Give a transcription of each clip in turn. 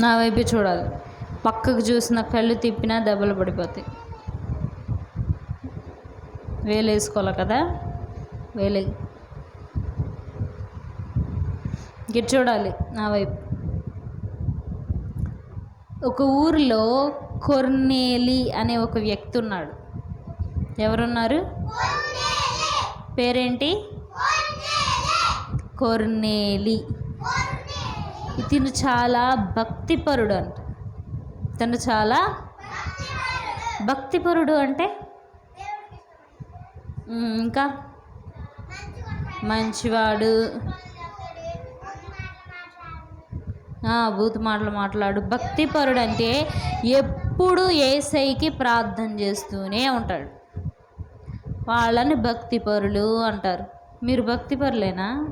నా వైపు చూడాలి. పక్కకు చూసిన కళ్ళు తిప్పినా దెబ్బలు పడిపోతాయి. వేలు వేసుకోవాలి కదా? వేలే. గిట్ చూడాలి నా వైపు. ఒక ఊరిలో కొర్నేలి అనే ఒక వ్యక్తి ఉన్నాడు. ఎవరున్నారు? పేరేంటి? కొర్నేలి. ఇతను చాలా భక్తిపరుడు అంట తను చాలా భక్తిపరుడు అంటే? ఇంకా? మంచివాడు. భూతి బూతు మాటలు మాట్లాడు. భక్తిపరుడు అంటే ఎప్పుడు ఏసైకి ప్రార్థన చేస్తూనే ఉంటాడు. వాళ్ళని భక్తిపరులు అంటారు. మీరు భక్తిపరులేనా?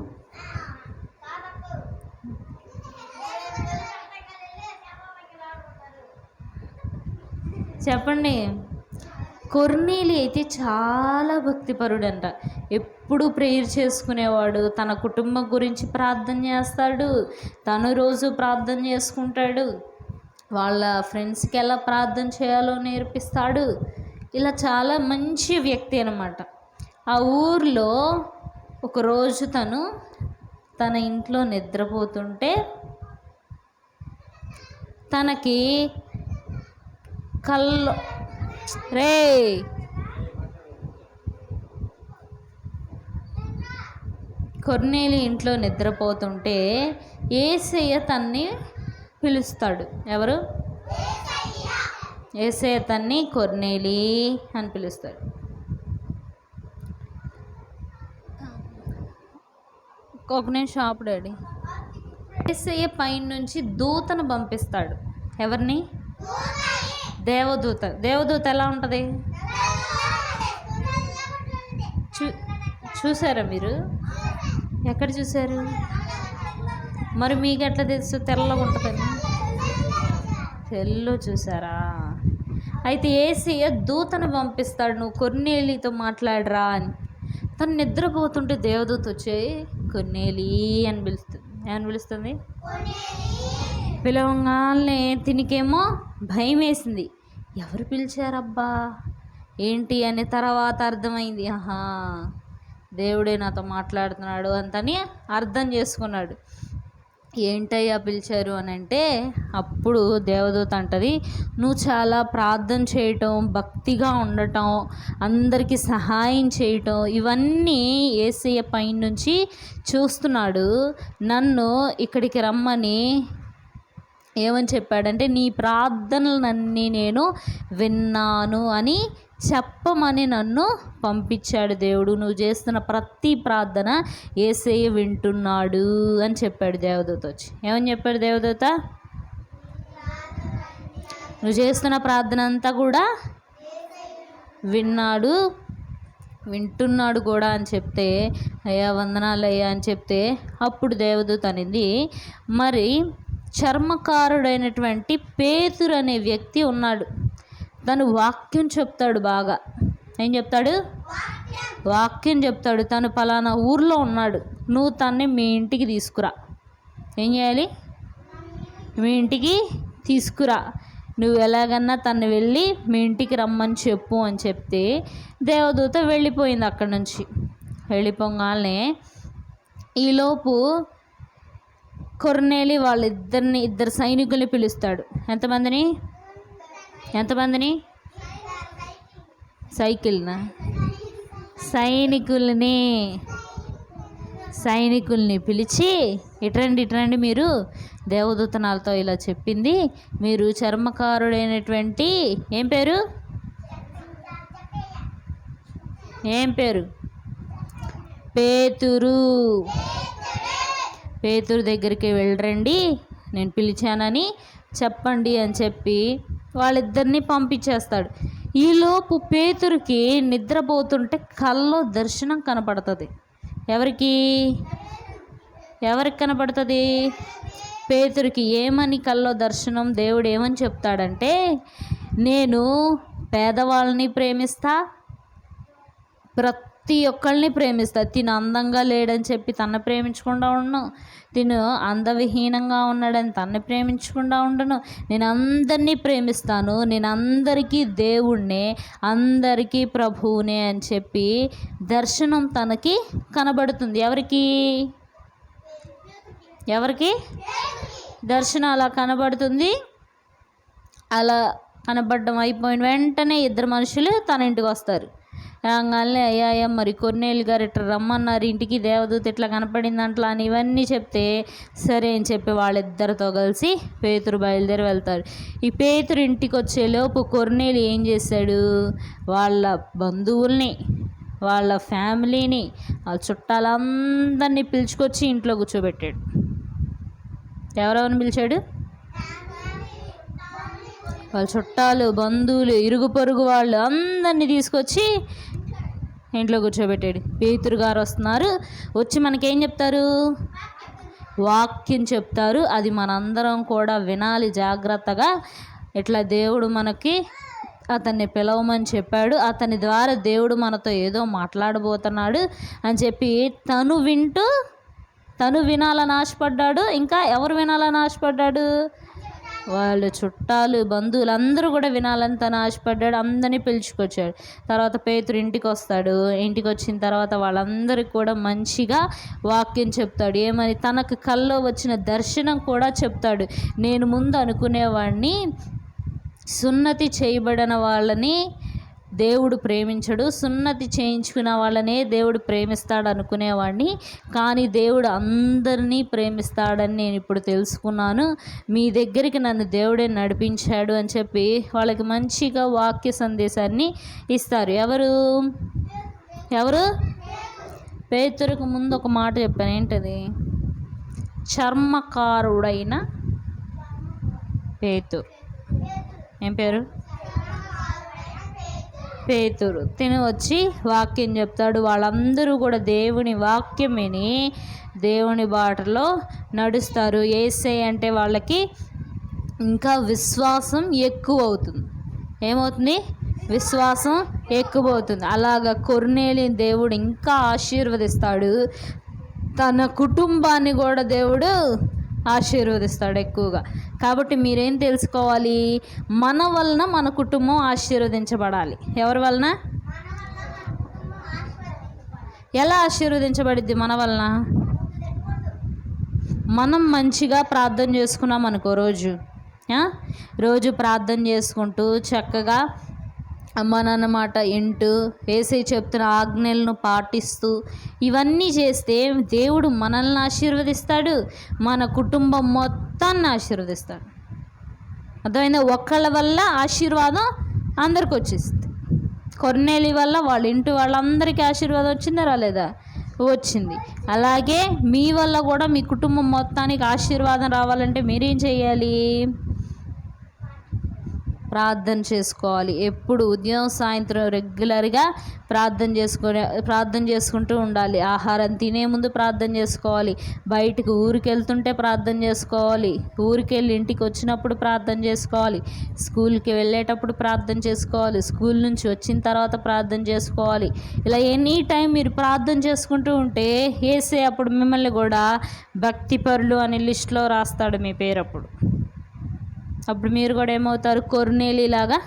చెప్పండి. కొర్నీలి అయితే చాలా భక్తిపరుడంట. ఎప్పుడు ప్రేయర్ చేసుకునేవాడు. తన కుటుంబం గురించి ప్రార్థన చేస్తాడు. తను రోజు ప్రార్థన చేసుకుంటాడు. వాళ్ళ ఫ్రెండ్స్కి ఎలా ప్రార్థన చేయాలో నేర్పిస్తాడు. ఇలా చాలా మంచి వ్యక్తి అనమాట ఆ ఊర్లో ఒకరోజు తను తన ఇంట్లో నిద్రపోతుంటే తనకి కళ్ళు. రే. కొర్నేలి ఇంట్లో నిద్రపోతుంటే ఏసయ్య తన్ని పిలుస్తాడు. ఎవరు? ఏసయ్య తన్ని కొర్నేలి అని పిలుస్తాడు. ఒక నిమిషం ఆపు డాడీ. ఏసయ్య పైన నుంచి దూతను పంపిస్తాడు. ఎవరిని? దేవదూత. దేవదూత ఎలా ఉంటుంది? చూ చూసారా మీరు? ఎక్కడ చూసారు? మరి మీకు ఎట్లా తెలుసు? తెల్లగా ఉంటుందని. తెల్లో చూసారా? అయితే ఏసీ దూతను పంపిస్తాడు. నువ్వు కొన్నేలితో మాట్లాడరా అని. తను నిద్రపోతుంటే దేవదూత వచ్చే కొన్నేలి అని పిలుస్తుంది ఏమని పిలుస్తుంది? పిలవంగానే తినికేమో భయం వేసింది ఎవరు పిలిచారబ్బా? ఏంటి అని తర్వాత అర్థమైంది. ఆహా దేవుడే నాతో మాట్లాడుతున్నాడు అంతని అర్థం చేసుకున్నాడు. ఏంటయ్యా పిలిచారు అని అంటే అప్పుడు దేవదూత అంటది నువ్వు చాలా ప్రార్థన చేయటం భక్తిగా ఉండటం అందరికీ సహాయం చేయటం ఇవన్నీ ఏసయ్య పైనుంచి చూస్తున్నాడు. నన్ను ఇక్కడికి రమ్మని ఏమని చెప్పాడంటే నీ ప్రార్థనలన్నీ నేను విన్నాను అని చెప్పమని నన్ను పంపించాడు దేవుడు. నువ్వు చేస్తున్న ప్రతి ప్రార్థన ఏసయ్య వింటున్నాడు అని చెప్పాడు దేవదూత వచ్చి. ఏమని చెప్పాడు దేవదూత? నువ్వు చేస్తున్న ప్రార్థన అంతా కూడా విన్నాడు వింటున్నాడు కూడా అని చెప్తే అయ్యా వందనాలు అయ్యా అని చెప్తే అప్పుడు దేవదూత అనేది మరి చర్మకారుడైనటువంటి పేతురు అనే వ్యక్తి ఉన్నాడు. తను వాక్యం చెప్తాడు బాగా. ఏం చెప్తాడు? వాక్యం చెప్తాడు. తను పలానా ఊర్లో ఉన్నాడు. నువ్వు తన్ని మీ ఇంటికి తీసుకురా. ఏం చేయాలి? మీ ఇంటికి తీసుకురా. నువ్వు ఎలాగన్నా తను వెళ్ళి మీ ఇంటికి రమ్మని చెప్పు అని చెప్తే దేవదూత వెళ్ళిపోయింది అక్కడి నుంచి. వెళ్ళిపోగానే ఈలోపు కొర్నేలి వాళ్ళిద్దరిని ఇద్దరు సైనికుల్ని పిలుస్తాడు. ఎంతమందిని? ఎంతమందిని? సైకిల్నా? సైనికుల్ని సైనికుల్ని పిలిచి ఇటరండి ఇటరండి మీరు దేవదూతనాలతో ఇలా చెప్పింది. మీరు చర్మకారుడైనటువంటి ఏం పేరు? ఏం పేరు? పేతురు. పేతురు దగ్గరికి వెళ్ళరండి. నేను పిలిచానని చెప్పండి అని చెప్పి వాళ్ళిద్దరిని పంపించేస్తాడు. ఈలోపు పేతురికి నిద్రపోతుంటే కల్లో దర్శనం కనపడుతుంది. ఎవరికి? ఎవరికి కనపడుతుంది? పేతురికి ఏమని కల్లో దర్శనం దేవుడు ఏమని చెప్తాడంటే నేను పేదవాళ్ళని ప్రేమిస్తా ప్రతి ప్రతి ఒక్కరిని ప్రేమిస్తారు తిను అందంగా లేడని చెప్పి తన ప్రేమించకుండా ఉండను. తిను అందవిహీనంగా ఉన్నాడని తన్ని ప్రేమించకుండా ఉండను. నేను అందరినీ ప్రేమిస్తాను. నేను అందరికీ దేవుణ్ణే అందరికీ ప్రభువునే అని చెప్పి దర్శనం తనకి కనబడుతుంది. ఎవరికి? ఎవరికి? దర్శనం అలా కనబడుతుంది. అలా కనబడడం అయిపోయిన వెంటనే ఇద్దరు మనుషులు తన ఇంటికి వస్తారు. రాగానే అయ్యా మరి కొన్నేళ్ళు గారు ఇట్లా రమ్మన్నారు ఇంటికి దేవదూత ఇట్లా కనపడింది అట్లా అని ఇవన్నీ చెప్తే సరే అని చెప్పి వాళ్ళిద్దరితో కలిసి పేతురు బయలుదేరి వెళ్తారు. ఈ పేతురు ఇంటికి వచ్చేలోపు కొన్నేళ్ళు ఏం చేశాడు వాళ్ళ బంధువుల్ని వాళ్ళ ఫ్యామిలీని వాళ్ళ చుట్టాలందరినీ పిలుచుకొచ్చి ఇంట్లో కూర్చోబెట్టాడు. ఎవరెవరిని పిలిచాడు? వాళ్ళ చుట్టాలు బంధువులు ఇరుగు పొరుగు వాళ్ళు అందరినీ తీసుకొచ్చి ఇంట్లో కూర్చోబెట్టాడు. పేతురు గారు వస్తున్నారు. వచ్చి మనకేం చెప్తారు? వాక్యం చెప్తారు. అది మనందరం కూడా వినాలి జాగ్రత్తగా. ఇట్లా దేవుడు మనకి అతన్ని పిలవమని చెప్పాడు. అతని ద్వారా దేవుడు మనతో ఏదో మాట్లాడబోతున్నాడు అని చెప్పి తను వింటూ తను వినాలని ఆశపడ్డాడు. ఇంకా ఎవరు వినాలని ఆశపడ్డాడు? వాళ్ళ చుట్టాలు బంధువులు అందరూ కూడా వినాలని తను ఆశపడ్డాడు. అందరినీ పిలుచుకొచ్చాడు. తర్వాత పేతురు ఇంటికి వస్తాడు ఇంటికి వచ్చిన తర్వాత వాళ్ళందరికీ కూడా మంచిగా వాక్యం చెప్తాడు. ఏమని? తనకు కల్లో వచ్చిన దర్శనం కూడా చెప్తాడు. నేను ముందు అనుకునేవాడిని సున్నతి చేయబడిన వాళ్ళని దేవుడు ప్రేమించడు. సున్నతి చేయించుకున్న వాళ్ళనే దేవుడు ప్రేమిస్తాడు అనుకునేవాడిని కానీ దేవుడు అందరినీ ప్రేమిస్తాడని నేను ఇప్పుడు తెలుసుకున్నాను. మీ దగ్గరికి నన్ను దేవుడే నడిపించాడు అని చెప్పి వాళ్ళకి మంచిగా వాక్య సందేశాన్ని ఇస్తారు. ఎవరు? ఎవరు? పేతురుకు ముందు ఒక మాట చెప్పాను. ఏంటది? చర్మకారుడైన పేతు ఏం పేరు? పేతురు తిని వచ్చి వాక్యం చెప్తాడు. వాళ్ళందరూ కూడా దేవుని వాక్యం విని దేవుని బాటలో నడుస్తారు. ఏసై అంటే వాళ్ళకి ఇంకా విశ్వాసం ఎక్కువ అవుతుంది ఏమవుతుంది? విశ్వాసం ఎక్కువ అవుతుంది అలాగ కొర్నేలి దేవుడు ఇంకా ఆశీర్వదిస్తాడు. తన కుటుంబాన్ని కూడా దేవుడు ఆశీర్వదిస్తాడు ఎక్కువగా. కాబట్టి మీరేం తెలుసుకోవాలి? మన వలన మన కుటుంబం ఆశీర్వదించబడాలి. ఎవరి వలన? ఎలా ఆశీర్వదించబడిద్ది మన వలన? మనం మంచిగా ప్రార్థన చేసుకున్నాం అనుకో రోజు రోజు ప్రార్థన చేసుకుంటూ చక్కగా అమ్మ నాన్న మాట వింటూ వేసే చెప్తున్న ఆజ్ఞలను పాటిస్తూ ఇవన్నీ చేస్తే దేవుడు మనల్ని ఆశీర్వదిస్తాడు మన కుటుంబం మొత్తాన్ని ఆశీర్వదిస్తాడు. అర్థమైందా? ఒక్కళ్ళ వల్ల ఆశీర్వాదం అందరికి వచ్చేస్తుంది. కొన్నేళ్ళ వల్ల వాళ్ళ ఇంటి వాళ్ళందరికీ ఆశీర్వాదం వచ్చిందా రాలేదా? వచ్చింది. అలాగే మీ వల్ల కూడా మీ కుటుంబం మొత్తానికి ఆశీర్వాదం రావాలంటే మీరేం చేయాలి? ప్రార్థన చేసుకోవాలి. ఎప్పుడు ఉదయం సాయంత్రం రెగ్యులర్గా ప్రార్థన చేసుకునే ప్రార్థన చేసుకుంటూ ఉండాలి. ఆహారం తినే ముందు ప్రార్థన చేసుకోవాలి. బయటకు ఊరికి వెళ్తుంటే ప్రార్థన చేసుకోవాలి. ఊరికి వెళ్ళి ఇంటికి వచ్చినప్పుడు ప్రార్థన చేసుకోవాలి. స్కూల్కి వెళ్ళేటప్పుడు ప్రార్థన చేసుకోవాలి. స్కూల్ నుంచి వచ్చిన తర్వాత ప్రార్థన చేసుకోవాలి. ఇలా ఎనీ టైం మీరు ప్రార్థన చేసుకుంటూ ఉంటే వేసే అప్పుడు మిమ్మల్ని కూడా భక్తిపరులు అనే లిస్ట్లో రాస్తాడు మీ పేరు అప్పుడు. అప్పుడు మీరు కూడా ఏమవుతారు? కొర్నేలిలాగా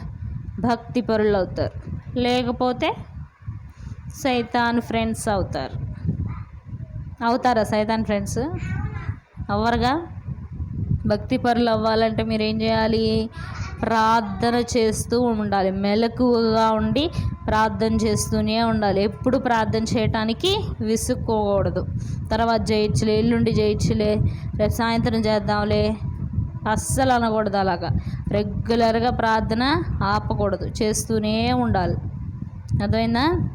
భక్తి పరులు అవుతారు లేకపోతే సైతాన్ ఫ్రెండ్స్ అవుతారు. అవుతారా సైతాన్ ఫ్రెండ్స్ అవ్వరుగా? భక్తి పరులు అవ్వాలంటే మీరు ఏం చేయాలి? ప్రార్థన చేస్తూ ఉండాలి. మెలకువగా ఉండి ప్రార్థన చేస్తూనే ఉండాలి. ఎప్పుడు ప్రార్థన చేయటానికి విసుక్కోకూడదు. తర్వాత చేయొచ్చులే ఎల్లుండి చేయొచ్చులే రేపు సాయంత్రం చేద్దాంలే అస్సలు అనకూడదు అలాగా. రెగ్యులర్గా ప్రార్థన ఆపకూడదు. చేస్తూనే ఉండాలి. అర్థమైందా?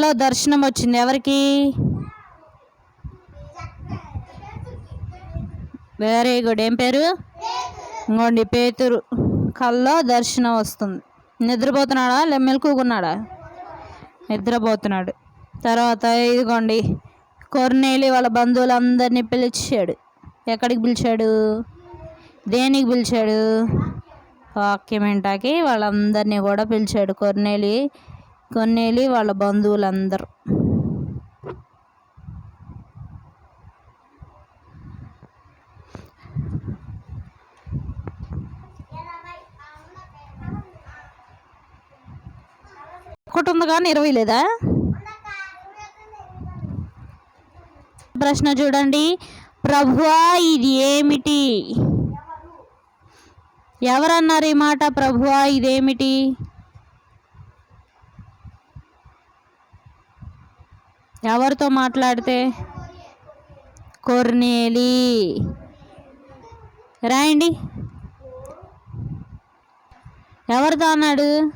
లో దర్శనం వచ్చింది. ఎవరికి? Very good. ఏం పేరు? ఇంకోండి పేతురు. కల్లో దర్శనం వస్తుంది. నిద్రపోతున్నాడా? లే మెలకుకున్నాడా నిద్రపోతున్నాడు. తర్వాత ఇదిగోండి. కొర్నేలి వాళ్ళ బంధువులందరినీ పిలిచాడు. ఎక్కడికి పిలిచాడు? దేనికి పిలిచాడు? వాక్యమేంటాకి వాళ్ళందరినీ కూడా పిలిచాడు కొన్నేలి కొన్నేలి వాళ్ళ బంధువులందరూ. ఒకటి ఉంది కానీ ఇరవై లేదా? ప్రశ్న చూడండి. ప్రభువా ఇది ఏమిటి? ఎవరన్నారు ఈ మాట? ప్రభువా ఇదేమిటి ఎవరితో మాట్లాడితే? కొర్నేలి. రాయండి. ఎవరితో అన్నాడు?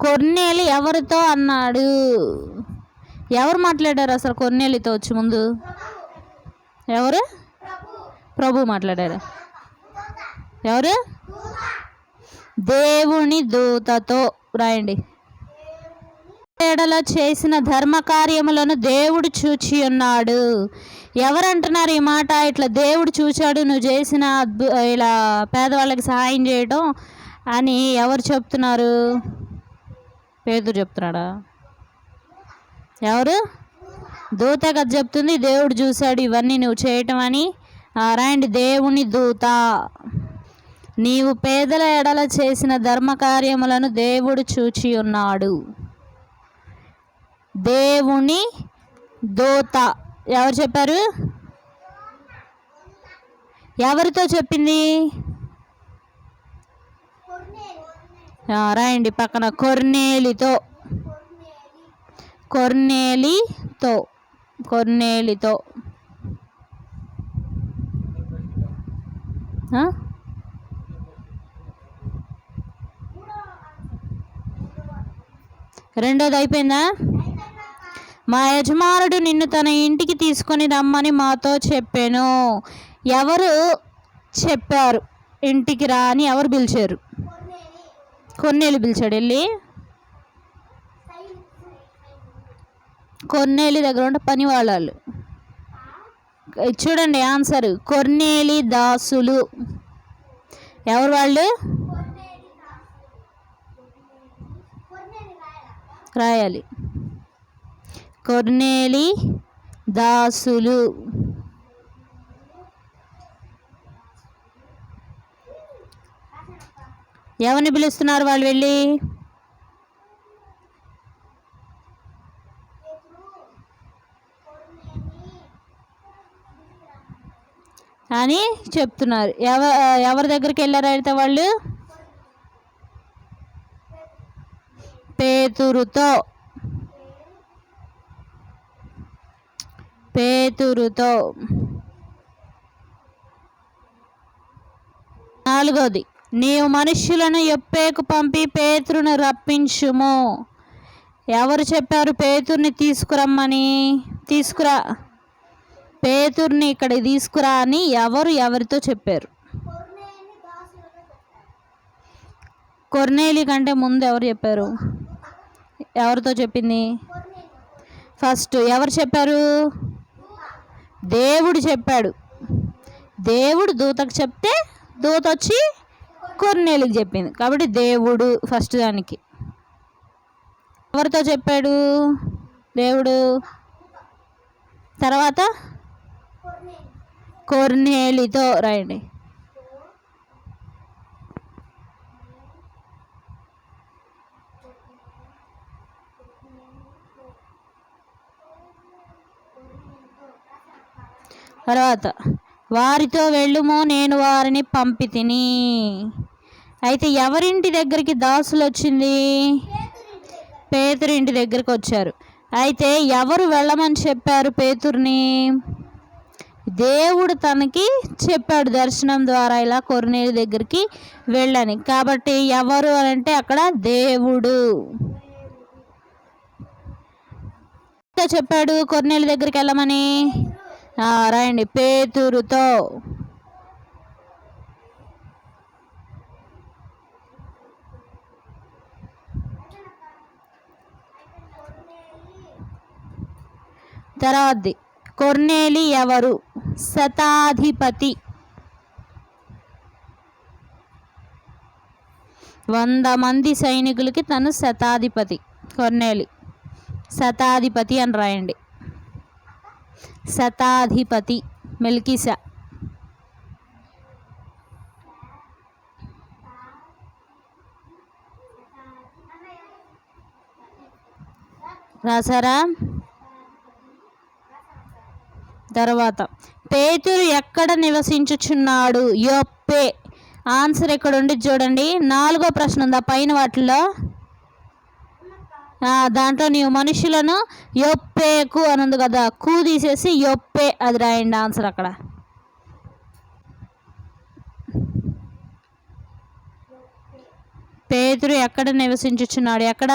కొర్నేలి ఎవరితో అన్నాడు? ఎవరు మాట్లాడారు అసలు కొన్నేళ్ళతో వచ్చి ముందు? ఎవరు? ప్రభు మాట్లాడారు. ఎవరు? దేవుని దూతతో రాయండి. ఏడలో చేసిన ధర్మ కార్యములను దేవుడు చూచి ఉన్నాడు. ఎవరంటున్నారు ఈ మాట? ఇట్లా దేవుడు చూచాడు నువ్వు చేసిన ఇలా పేదవాళ్ళకి సహాయం చేయడం అని ఎవరు చెప్తున్నారు? పేదరు చెప్తున్నాడా? ఎవరు? దూత కదా చెప్తుంది దేవుడు చూశాడు ఇవన్నీ నువ్వు చేయటం అని. రాయండి దేవుని దూత నీవు పేదల ఎడల చేసిన ధర్మ కార్యములను దేవుడు చూచి ఉన్నాడు. దేవుని దూత. ఎవరు చెప్పారు? ఎవరితో చెప్పింది? రాయండి పక్కన కొర్నేలితో. కొర్నేలితో కొర్నేలితో. రెండోది అయిపోయిందా మా యజమానుడు నిన్ను తన ఇంటికి తీసుకొని రమ్మని మాతో చెప్పాను. ఎవరు చెప్పారు? ఇంటికి రా అని ఎవరు పిలిచారు? కొన్నేళ్ళు పిలిచాడు. వెళ్ళి. కొన్నేలి దగ్గర ఉంటే పని వాళ్ళు చూడండి ఆన్సర్. కొన్నేలి దాసులు. ఎవరు వాళ్ళు? రాయాలి. కొర్నేలి దాసులు. ఎవరిని పిలుస్తున్నారు వాళ్ళు వెళ్ళి? అని చెప్తున్నారు. ఎవ ఎవరి దగ్గరికి వెళ్ళారైతే వాళ్ళు? పేతురుతో. పేతురుతో. నాలుగోది నీవు మనుష్యులను ఎప్పేకు పంపి పేతురును రప్పించుము. ఎవరు చెప్పారు పేతుర్ని తీసుకురమ్మని? తీసుకురా. పేతుర్ని ఇక్కడ తీసుకురా అని ఎవరు ఎవరితో చెప్పారు? కొర్నేలి కంటే ముందు ఎవరు చెప్పారు? ఎవరితో చెప్పింది? ఫస్ట్ ఎవరు చెప్పారు? దేవుడు చెప్పాడు. దేవుడు దూతకు చెప్తే దూత వచ్చి కొర్నేలికి చెప్పింది. కాబట్టి దేవుడు ఫస్ట్ దానికి. ఎవరితో చెప్పాడు? దేవుడు. తర్వాత కొర్నేలితో రాయండి. తర్వాత వారితో వెళ్ళుము నేను వారిని పంపితిని. అయితే ఎవరింటి దగ్గరికి దాసులు వచ్చింది? పేతురింటి దగ్గరికి వచ్చారు. అయితే ఎవరు వెళ్ళమని చెప్పారు పేతుర్ని? దేవుడు తనకి చెప్పాడు దర్శనం ద్వారా ఇలా కొరనేరు దగ్గరికి వెళ్ళని. కాబట్టి ఎవరు అని అంటే అక్కడ దేవుడు. ఇంకా చెప్పాడు కొరనేలు దగ్గరికి వెళ్ళమని? రాయండి. పేతురుతో. తర్వాతది కొర్నేలి ఎవరు శతాధిపతి. వంద మంది సైనికులకి తను శతాధిపతి. కొర్నేలి శతాధిపతి అని రాయండి. శతాధిపతి మెల్కిసా. రాసారా? తర్వాత పేతురు ఎక్కడ నివసించుచున్నాడు? యొప్పే. ఆన్సర్ ఎక్కడ ఉండి చూడండి. నాలుగో ప్రశ్న ఉందా? పైన వాటిలో? దాంట్లో నీవు మనుషులను యొప్పేకు అని ఉంది కదా కూ తీసేసి యొప్పే అది రాయండి ఆన్సర్ అక్కడ. పేతురు ఎక్కడ నివసించుచున్నాడు? ఎక్కడ?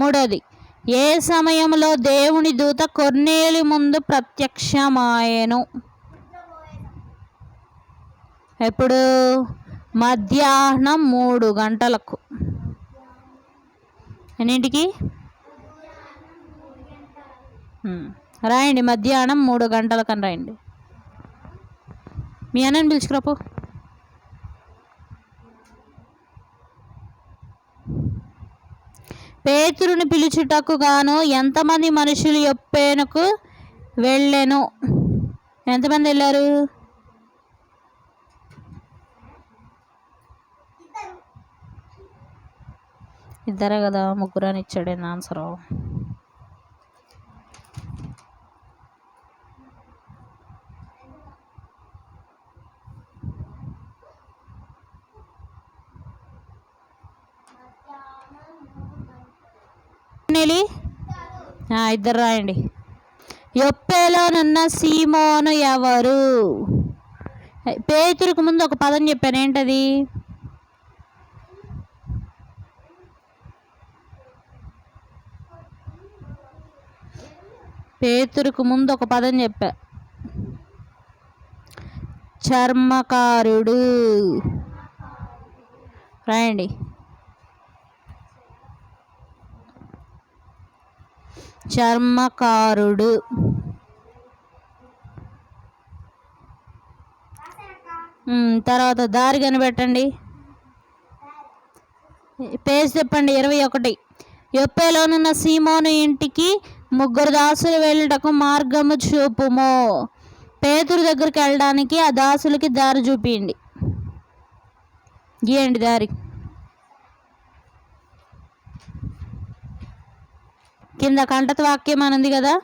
మూడోది. ఏ సమయంలో దేవుని దూత కొర్నేలి ముందు ప్రత్యక్షమాయను? ఎప్పుడు? మధ్యాహ్నం మూడు గంటలకు. ఎన్నింటికి? రాయండి మధ్యాహ్నం మూడు గంటలకని రాయండి. మీ అన్నని పిలుచుకురాపో. పేతురుని పిలుచుటకు గాను ఎంతమంది మనుషులు యొప్పేనకు వెళ్ళెను? ఎంతమంది వెళ్ళారు? ఇద్దరే కదా ముగ్గురని అని ఇచ్చాడు ఆన్సర్ నెలి ఇద్దరు రాయండి. యొప్పేలోనున్న సీమోను ఎవరు? పేతురుకు ముందు ఒక పదం చెప్పాను ఏంటది? పేతురుకు ముందు ఒక పదం చెప్పా. చర్మకారుడు. రాయండి. చర్మకారుడు. తర్వాత దారి కనిపెట్టండి. పేజ్ చెప్పండి ఇరవై ఒకటి. యొప్పేలోనున్న సీమోను ఇంటికి ముగ్గురు దాసులు వెళ్ళుటకు మార్గము చూపుము. పేతురు దగ్గరికి వెళ్ళడానికి ఆ దాసులకి దారి చూపియండి. గీయండి దారి. కింద కంటత వాక్యం అని ఉంది కదా?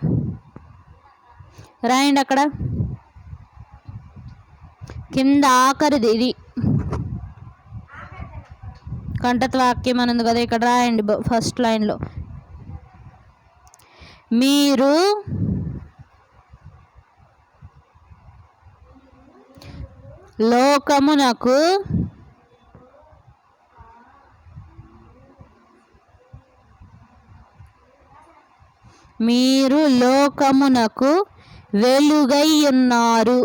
రాయండి అక్కడ. కింద ఆఖరిది ఇది కంటత వాక్యం అని ఉంది కదా ఇక్కడ రాయండి ఫస్ట్ లైన్లో. మీరు లోకమునకు మీరు లోకమునకు వెలుగై ఉన్నారు.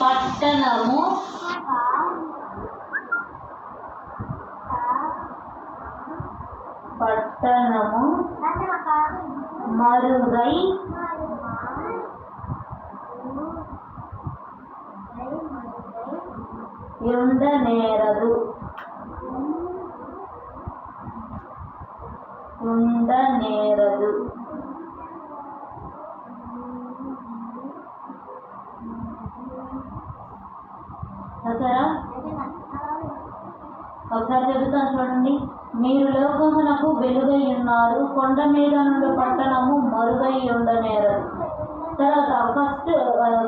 పట్టణము పట్టణము మరుగై ఉండనేరదు ఉండనేరదు చెబుతాను చూడండి. మీరు లోకమునకు వెలుగై ఉన్నారు. కొండ మీద నుండి పట్టణము మరుగై ఉండనేరదు తర్వాత ఫస్ట్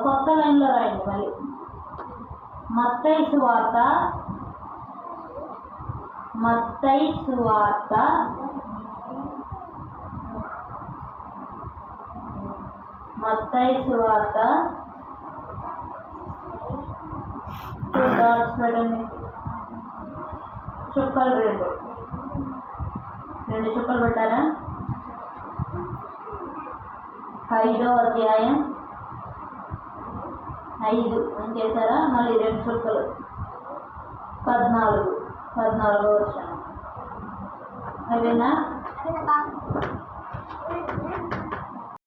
కొత్త లైన్లో రాయండి మళ్ళీ. మత్తై సువార్త మత్తై సువార్త మత్తై సువార్త చూడండి. చుక్కలు రెండు రెండు చుక్కలు పెట్టారా ఐదో అధ్యాయం ఐదు. అని చేశారా? మళ్ళీ రెండు చుక్కలు. పద్నాలుగు. పద్నాలుగో వచ్చాను అదేనా?